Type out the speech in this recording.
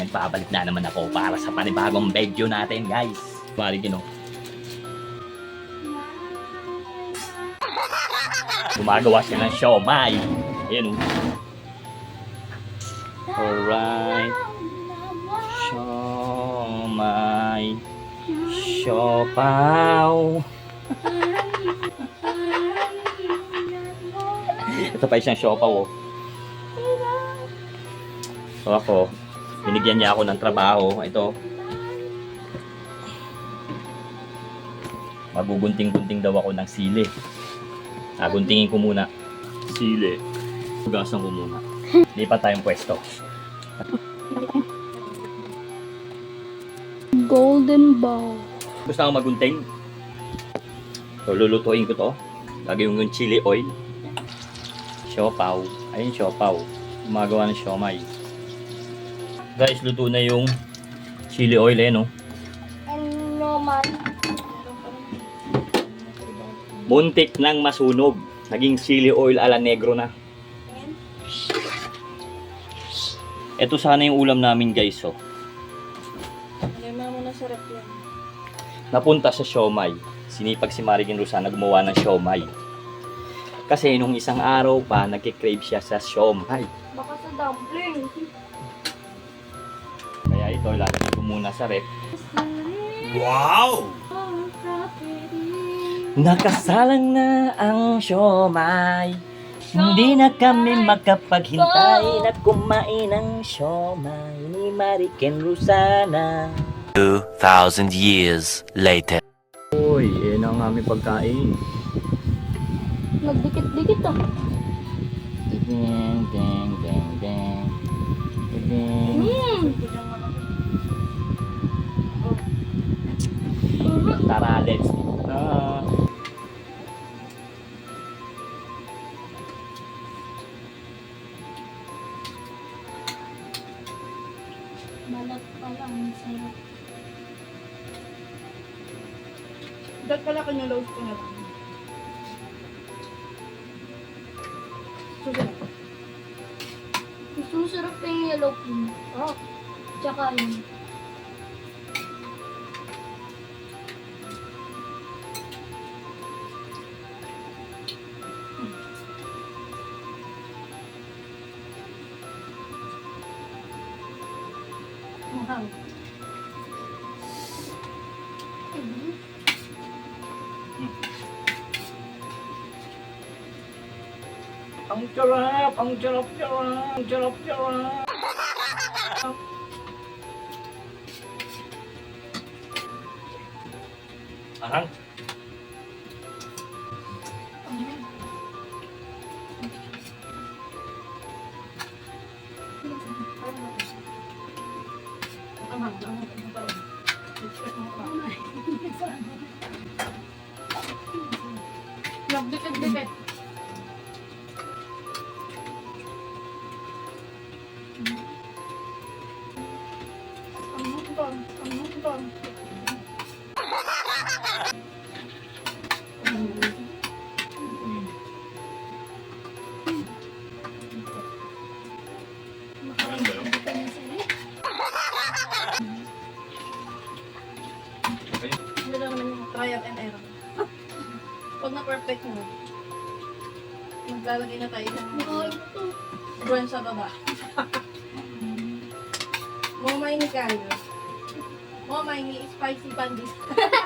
Nagpabalik na naman ako para sa panibagong video natin, guys. Balik yun, oh. Gumagawa siya ng siomay. Ayan, oh. Alright. Siomay. Siopaw. Ito pa isang siopaw, oh. So ako, binigyan niya ako ng trabaho. Ito. Magugunting-gunting daw ako ng sili. Ah, guntingin ko muna. Sili. Hugasan ko muna. Lipat tayong pwesto. Golden bowl. Gusto ko magunting? So, lulutuin ko to. Lagyan yung chili oil. Siopaw. Ayun, siopaw. Gumagawa ng siomay. Guys, luto na yung chili oil eh, no? Man? Muntik nang masunog. Naging chili oil ala negro na. Ito sana yung ulam namin guys, oh. Lima mo na sarap yan. Napunta sa siomay. Sinipag si Marigin Rosana gumawa ng siomay. Kasi nung isang araw pa, nagkikrave siya sa siomay. Baka sa dumpling. Ito, lalagay ko muna sa rep. Wow! Nakasalang na ang siomay. Hindi na kami makapaghintay na kumain ng siomay ni Mariken Rosana. 2,000 years later. Uy, yan ang aming pagkain. Nagdikit-dikit ah. Ding, ding, ding, ding. Ding. Hmm. Eat na. Balat pa lang. Sarap. Dapat pala kanya-load ko na lang. Susunod. Gusto mo sarap pa yung yellow pin. Oh. Tsaka yun. Mahal. Ang sarap, ang sarap, sarap, ang sarap, sarap. Ahang. Nagdikit-dikit. Ano ba? Ano ba? Pag na-perfect mo, maglalagay na tayo ng brown sa baba. Momay ni Kayo. Momay ni spicy pandis.